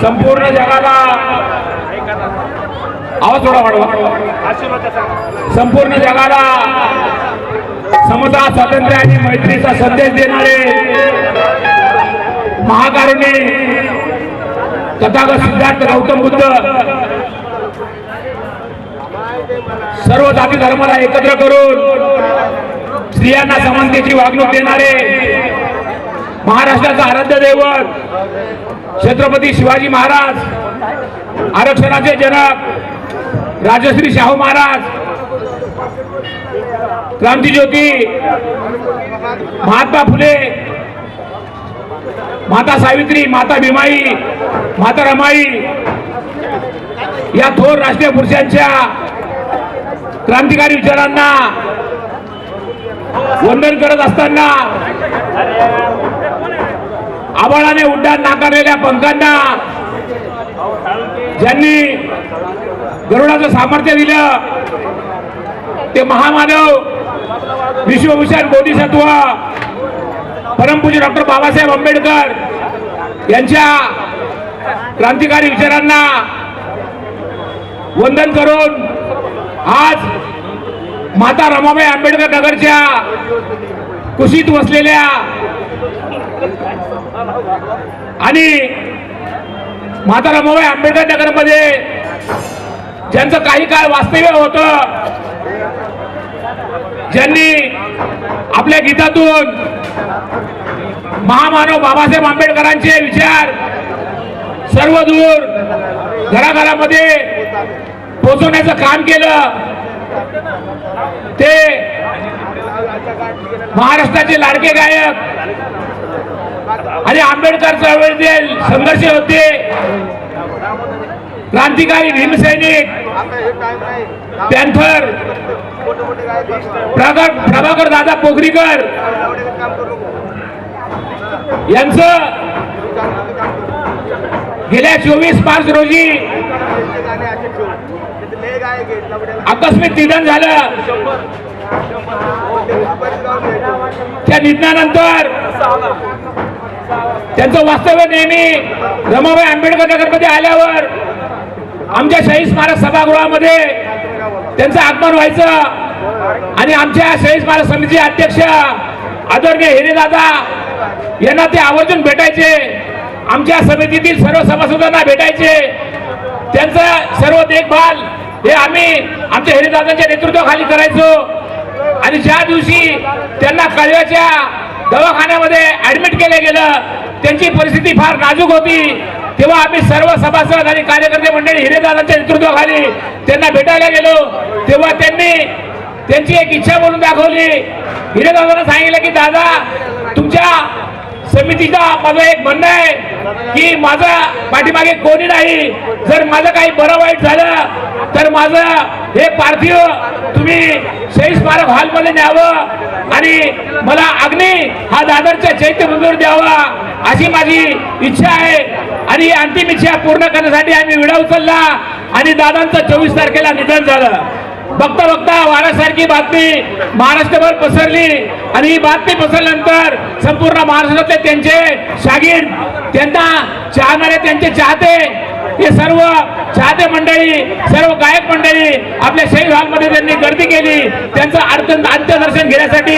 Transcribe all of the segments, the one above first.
संपूर्ण जगाला आवाज थोडा वाढवा. संपूर्ण जगाला समता स्वातंत्र्य आणि मैत्रीचा संदेश देणारे महाकारुणी तथागत सिद्धार्थ गौतम बुद्ध सर्व जाती धर्माला एकत्र करून स्त्रियांना समानतेची वागणूक देणारे महाराष्ट्राचा आराध्य दैवत छत्रपती शिवाजी महाराज आरक्षणाचे जनक राजश्री शाहू महाराज क्रांतीज्योती महात्मा फुले माता सावित्री माता भीमाई माता रमाई या थोर राष्ट्रीय पुरुषांच्या क्रांतिकारी विचारांना वंदन करत असताना आबाळाने उड्डाण नाकारलेल्या पंखांना ज्यांनी गरुडाचं सामर्थ्य दिलं ते महामानव विश्वभूषण बोधिसत्व परमपूज्य डॉक्टर बाबासाहेब आंबेडकर यांच्या क्रांतिकारी विचारांना वंदन करून आज माता रमाबाई आंबेडकर नगरच्या कुशीत वसलेल्या आणि माता रमाबाई आंबेडकर नगरमध्ये ज्यांचं काही काळ वास्तव्य होतं ज्यांनी आपल्या गीतातून महामानव बाबासाहेब आंबेडकरांचे विचार सर्व दूर घराघरामध्ये पोचवण्याचं काम केलं ते महाराष्ट्राचे लाडके गायक. आणि आंबेडकर चळवळीतील संघर्ष होते. क्रांतिकारी भीमसैनिक पॅन्थर प्रगट प्रभाकर दादा पोखरीकर यांचं गेल्या चोवीस मार्च रोजी आकस्मिक निधन झालं. त्या निधनानंतर त्यांचं वास्तव्य नेहमी रमाबाई आंबेडकर नगरमध्ये आल्यावर आमच्या शहीद स्मारक सभागृहामध्ये त्यांचं आगमन व्हायचं. आणि आमच्या शहीद स्मारक समितीचे अध्यक्ष आदरणीय हिरेदादा यांना ते आवर्जून भेटायचे. आमच्या समितीतील सर्व सभासदांना भेटायचे. त्यांचं सर्व देखभाल हे आम्ही आमच्या हरिदादांच्या नेतृत्वाखाली करायचो. आणि ज्या दिवशी त्यांना कळव्याच्या दवाखान्यामध्ये ऍडमिट केलं गेलं त्यांची परिस्थिती फार नाजूक होती. तेव्हा आम्ही सर्व सभासद आणि कार्यकर्ते मंडळी हिरेदादांच्या नेतृत्वाखाली त्यांना भेटायला गेलो. तेव्हा त्यांनी त्यांची एक इच्छा म्हणून दाखवली. हिरेदादांना सांगितलं की दादा तुमच्या समितीचा माझं एक म्हणणं आहे की माझा पाठीमागे कोणी नाही. जर माझं काही बरं वाईट झालं तर माझं हे पार्थिव तुम्ही शहीद स्मारक हॉलमध्ये न्यावं आणि मला अग्नी हा दादरच्या चैत्यभूमीवर द्यावा अशी माझी इच्छा आहे. आणि अंतिम इच्छा पूर्ण करण्यासाठी आम्ही विडा उचलला आणि दादांचं चोवीस तारखेला निधन झालं. बघता बघता वाऱ्यासारखी बातमी महाराष्ट्रभर पसरली. आणि ही बातमी पसरल्यानंतर संपूर्ण महाराष्ट्रातले त्यांचे शागीर त्यांना चाहणारे त्यांचे चाहते हे सर्व चाहते मंडळी सर्व गायक मंडळी आपल्या शहीद हॉलमध्ये त्यांनी गर्दी केली. त्यांचं अर्थ अंत्यदर्शन घेण्यासाठी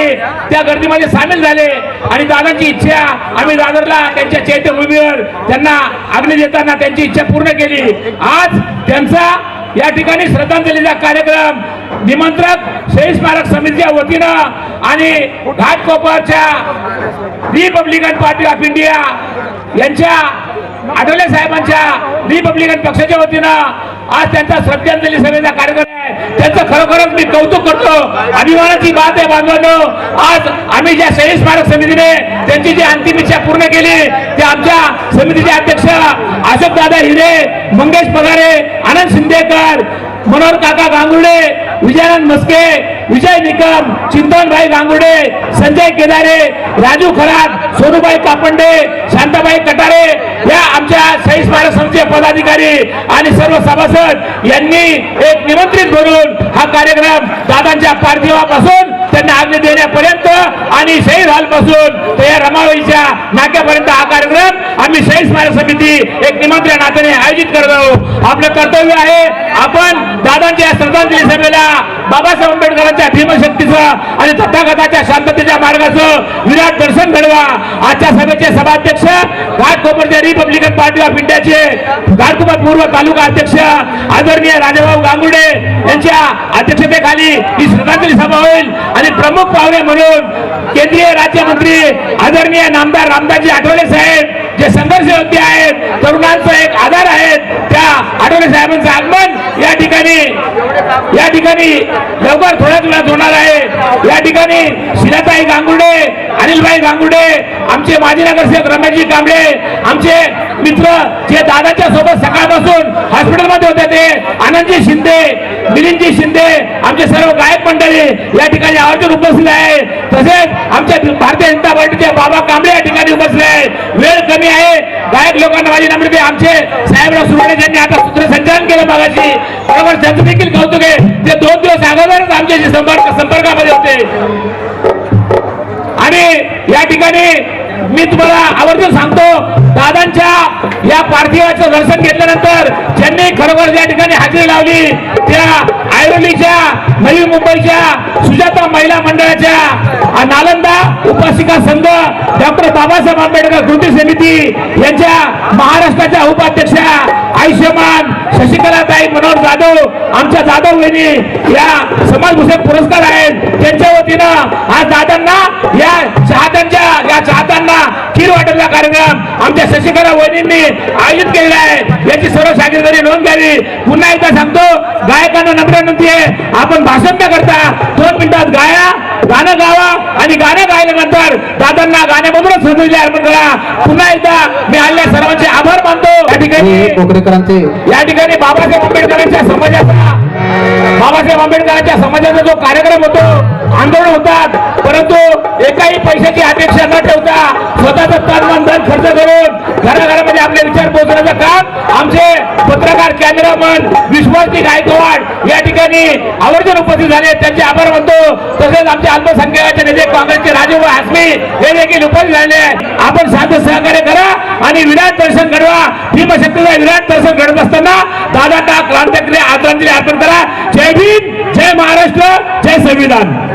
त्या गर्दीमध्ये सामील झाले. आणि दादांची इच्छा आम्ही दादरला त्यांच्या चैत्यभूमीवर त्यांना अग्नी देताना त्यांची इच्छा पूर्ण केली. आज त्यांचा या ठिकाणी श्रद्धांजलीचा कार्यक्रम निमंत्रक शहीद स्मारक समितीच्या वतीनं आणि घाटकोपरच्या रिपब्लिकन पार्टी ऑफ इंडिया यांच्या आठवले साहेबांच्या रिपब्लिकन पक्षाच्या वतीनं आज त्यांचा श्रद्धांजली सभेचा कार्यक्रम आहे. त्यांचं खरोखरच मी कौतुक करतो. अभिमानाची बात आहे बांधवांनो. आज आम्ही ज्या शहीद स्मारक समितीने त्यांची जी अंतिम इच्छा पूर्ण केली ते आमच्या समितीचे अध्यक्ष अशोक दादा हिरे मंगेश पगारे आनंद शिंदेकर मनोहर काका गांगुर्डे विजयानंद मस्के विजय निकम चिंतनभाई गांगुर्डे संजय केदारे राजू खरात सोनूबाई कापंडे शांताबाई कटारे आमच्या शहीद स्मारक समितीचे पदाधिकारी आणि सर्व सभासद यांनी एक निमंत्रित करून हा कार्यक्रम दादांच्या पार्थिवापासून त्यांना आज्ञा देण्यापर्यंत आणि शहीद हॉलपासून ते या रमाबाईच्या नाक्यापर्यंत हा कार्यक्रम आम्ही शहीद स्मारक समिती एक निमंत्रण नात्याने आयोजित करत आहोत. आपलं कर्तव्य आहे आपण दादांच्या श्रद्धांजली सभेला बाबासाहेब आंबेडकरांच्या भीमशक्तीचं आणि तथागताच्या शांततेच्या मार्गाचं विराट दर्शन घडवा. आजच्या सभेचे सभाध्यक्ष घाटकोपरचे रिपब्लिकन पार्टी ऑफ इंडियाचे घाटकोपर पूर्व तालुका अध्यक्ष आदरणीय राजाभाऊ गांगुडे यांच्या अध्यक्षतेखाली ही श्रद्धांजली सभा होईल. आणि प्रमुख पाहुणे म्हणून केंद्रीय राज्यमंत्री आदरणीय नामदार रामदासजी आठवले साहेब जे संघर्ष योद्धे आहेत तरुणांचं एक आधार आहेत त्या आठवले साहेबांचं आगमन या ठिकाणी. या ठिकाणी लवकर थोड्याच वेळात होणार आहे. या ठिकाणी शिलाताई गांगुडे अनिलभाई गांगुडे आमचे माजी नगरसेवक रमेशजी कांबळे आमचे मित्र जे दादाच्या सोबत सकाळपासून हॉस्पिटलमध्ये होते ते आनंदजी शिंदे मिलिंदजी शिंदे आमचे सर्व गायक मंडळी या ठिकाणी आवर्जून उपस्थित आहे. तसेच आमच्या भारतीय जनता पार्टीचे बाबा कांबळे या ठिकाणी उपस्थित आहे. वेळ कमी आहे. गायक लोकांना माझी नम्रते आमचे साहेबराव सुभाणे यांनी आता सूत्रसंचालन केलं मागाशी. बरोबर त्याचं देखील कौतुक आहे ते दोन दिवस अगोदरच आमच्याशी संपर्क संपर्कामध्ये होते. आणि या ठिकाणी मी तुम्हाला आवर्जून सांगतो दादांच्या या पार्थिवाचं दर्शन घेतल्यानंतर ज्यांनी खरोखर या ठिकाणी हजेरी लावली त्या ऐरोलीच्या नवी मुंबईच्या सुजाता महिला मंडळाच्या नालंदा उपासिका संघ डॉक्टर बाबासाहेब आंबेडकर कृती समिती यांच्या महाराष्ट्राच्या उपाध्यक्षा आयुष्यमान शशिकलाताई मनोहर जाधव आमच्या जाधव वहिनी या समाजभूषण पुरस्कार आहेत. त्यांच्या वतीनं आज दादांना या वाटण्याचा कार्यक्रम आमच्या शशिकला वहिनींनी आयोजित केलेला आहे. याची सर्व शागिर्दांनी नोंद घ्यावी. पुन्हा एकदा सांगतो गायकांना नम्र विनंती आहे. आपण भाषण न करता दोन मिनिटात गाया गाणं गावा आणि गाणं गायल्यानंतर दादांना गाण्यामधूनच श्रद्धांजली अर्पण करा. पुन्हा एकदा मी आलेल्या सर्वांचे आभार मानतो. या ठिकाणी या ठिकाणी बाबासाहेब आंबेडकरांच्या समाजाचा बाबासाहेब आंबेडकरांच्या समाजाचा जो कार्यक्रम होतो आंदोलन होतात. परंतु एकाही पैशाची अपेक्षा न ठेवता स्वतःचं तन मन धन खर्च करून घराघरामध्ये आपले विचार पोहोचण्याचं काम आमचे पत्रकार कॅमेरामन विश्वासजी गायकवाड या ठिकाणी आवर्जून उपस्थित झाले. त्यांचे आभार मानतो. तसेच आमचे अल्पसंख्याकाचे नेते काँग्रेसचे राजू हासमी हे देखील उपस्थित झाले आपण साथ सहकार्य करा आणि विराट दर्शन घडवा. भीमशक्तीचा विराट दर्शन घडत असताना दादांना क्रांतिक्रिया आदरांजली अर्पण करा. जय भीम जय महाराष्ट्र जय संविधान.